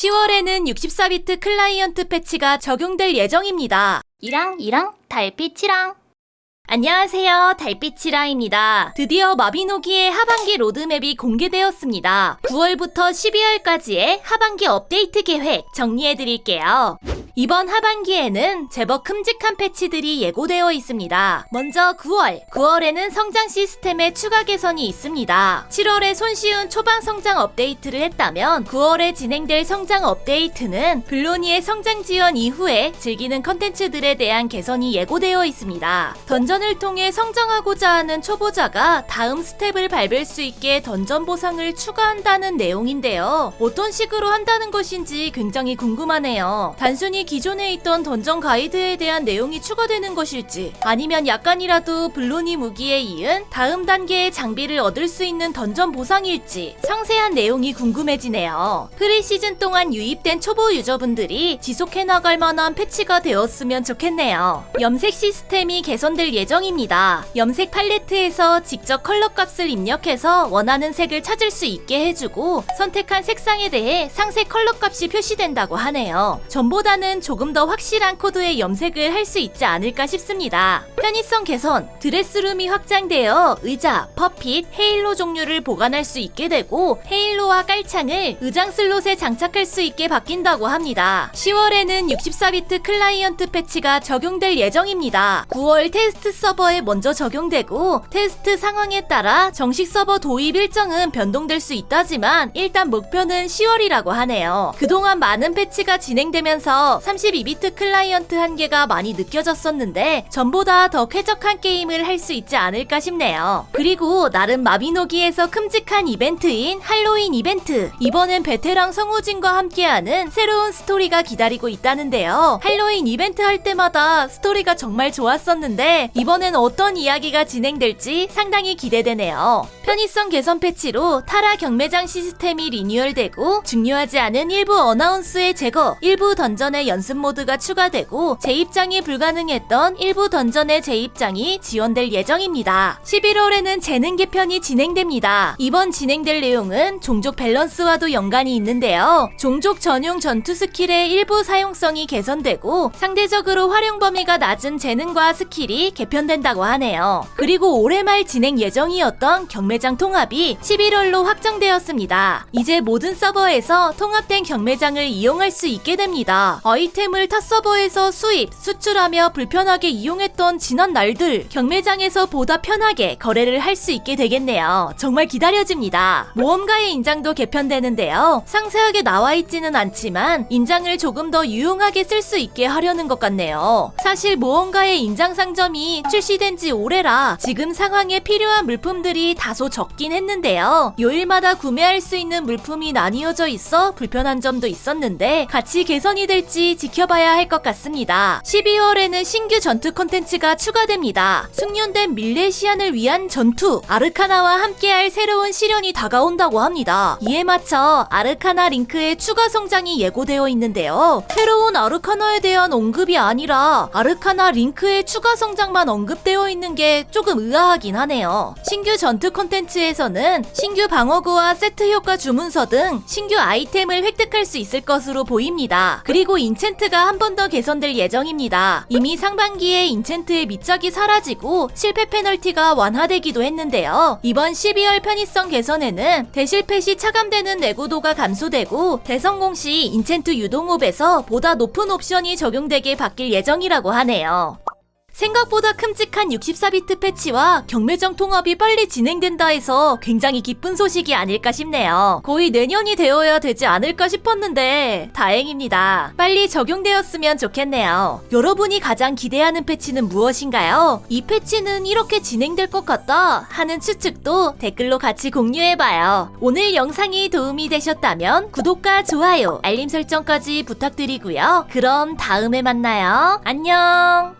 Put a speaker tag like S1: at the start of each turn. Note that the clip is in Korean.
S1: 10월에는 64비트 클라이언트 패치가 적용될 예정입니다.
S2: 이랑 이랑 달빛이랑
S1: 안녕하세요. 달빛이라입니다. 드디어 마비노기의 하반기 로드맵이 공개되었습니다. 9월부터 12월까지의 하반기 업데이트 계획 정리해드릴게요. 이번 하반기에는 제법 큼직한 패치들이 예고되어 있습니다. 먼저 9월. 9월에는 성장 시스템의 추가 개선이 있습니다. 7월에 손쉬운 초반 성장 업데이트를 했다면 9월에 진행될 성장 업데이트는 블로니의 성장 지원 이후에 즐기는 컨텐츠들에 대한 개선이 예고되어 있습니다. 던전을 통해 성장하고자 하는 초보자가 다음 스텝을 밟을 수 있게 던전 보상을 추가한다는 내용인데요. 어떤 식으로 한다는 것인지 굉장히 궁금하네요. 단순히 기존에 있던 던전 가이드에 대한 내용이 추가되는 것일지 아니면 약간이라도 블로니 무기에 이은 다음 단계의 장비를 얻을 수 있는 던전 보상일지 상세한 내용이 궁금해지네요. 프리 시즌 동안 유입된 초보 유저분들이 지속해 나갈 만한 패치가 되었으면 좋겠네요. 염색 시스템이 개선될 예정입니다. 염색 팔레트에서 직접 컬러 값을 입력해서 원하는 색을 찾을 수 있게 해주고 선택한 색상에 대해 상세 컬러 값이 표시된다고 하네요. 전보다는 조금 더 확실한 코드의 염색을 할 수 있지 않을까 싶습니다. 편의성 개선, 드레스룸이 확장되어 의자, 퍼핏, 헤일로 종류를 보관할 수 있게 되고 헤일로와 깔창을 의장 슬롯에 장착할 수 있게 바뀐다고 합니다. 10월에는 64비트 클라이언트 패치가 적용될 예정입니다. 9월 테스트 서버에 먼저 적용되고 테스트 상황에 따라 정식 서버 도입 일정은 변동될 수 있다지만 일단 목표는 10월이라고 하네요. 그동안 많은 패치가 진행되면서 32비트 클라이언트 한계가 많이 느껴졌었는데 전보다 더 쾌적한 게임을 할 수 있지 않을까 싶네요. 그리고 나름 마비노기에서 큼직한 이벤트인 할로윈 이벤트. 이번엔 베테랑 성우진과 함께하는 새로운 스토리가 기다리고 있다는데요. 할로윈 이벤트 할 때마다 스토리가 정말 좋았었는데 이번엔 어떤 이야기가 진행될지 상당히 기대되네요. 편의성 개선 패치로 타라 경매장 시스템이 리뉴얼되고 중요하지 않은 일부 어나운스의 제거, 일부 던전의 연습 모드가 추가되고 재입장이 불가능했던 일부 던전의 재입장이 지원될 예정입니다. 11월에는 재능 개편이 진행됩니다. 이번 진행될 내용은 종족 밸런스와도 연관이 있는데요. 종족 전용 전투 스킬의 일부 사용성이 개선되고 상대적으로 활용 범위가 낮은 재능과 스킬이 개편된다고 하네요. 그리고 올해 말 진행 예정이었던 경매장 통합이 11월로 확정되었습니다. 이제 모든 서버에서 통합된 경매장을 이용할 수 있게 됩니다. 아이템을 타 서버에서 수입, 수출하며 불편하게 이용했던 지난 날들 경매장에서 보다 편하게 거래를 할 수 있게 되겠네요. 정말 기다려집니다. 모험가의 인장도 개편되는데요. 상세하게 나와 있지는 않지만 인장을 조금 더 유용하게 쓸 수 있게 하려는 것 같네요. 사실 모험가의 인장 상점이 출시된 지 오래라 지금 상황에 필요한 물품들이 다소 적긴 했는데요. 요일마다 구매할 수 있는 물품이 나뉘어져 있어 불편한 점도 있었는데 같이 개선이 될지 지켜봐야 할 것 같습니다. 12월에는 신규 전투 콘텐츠가 추가됩니다. 숙련된 밀레시안을 위한 전투, 아르카나와 함께할 새로운 시련이 다가온다고 합니다. 이에 맞춰 아르카나 링크의 추가 성장이 예고되어 있는데요. 새로운 아르카나에 대한 언급이 아니라 아르카나 링크의 추가 성장만 언급되어 있는 게 조금 의아하긴 하네요. 신규 전투 콘텐츠에서는 신규 방어구와 세트 효과 주문서 등 신규 아이템을 획득할 수 있을 것으로 보입니다. 그리고 인챈트가 한 번 더 개선될 예정입니다. 이미 상반기에 인챈트의 밑작이 사라지고 실패 페널티가 완화되기도 했는데요. 이번 12월 편의성 개선에는 대실패 시 차감되는 내구도가 감소되고 대성공 시 인챈트 유동옵에서 보다 높은 옵션이 적용되게 바뀔 예정이라고 하네요. 생각보다 큼직한 64비트 패치와 경매장 통합이 빨리 진행된다 해서 굉장히 기쁜 소식이 아닐까 싶네요. 거의 내년이 되어야 되지 않을까 싶었는데 다행입니다. 빨리 적용되었으면 좋겠네요. 여러분이 가장 기대하는 패치는 무엇인가요? 이 패치는 이렇게 진행될 것 같다 하는 추측도 댓글로 같이 공유해봐요. 오늘 영상이 도움이 되셨다면 구독과 좋아요, 알림 설정까지 부탁드리고요. 그럼 다음에 만나요. 안녕!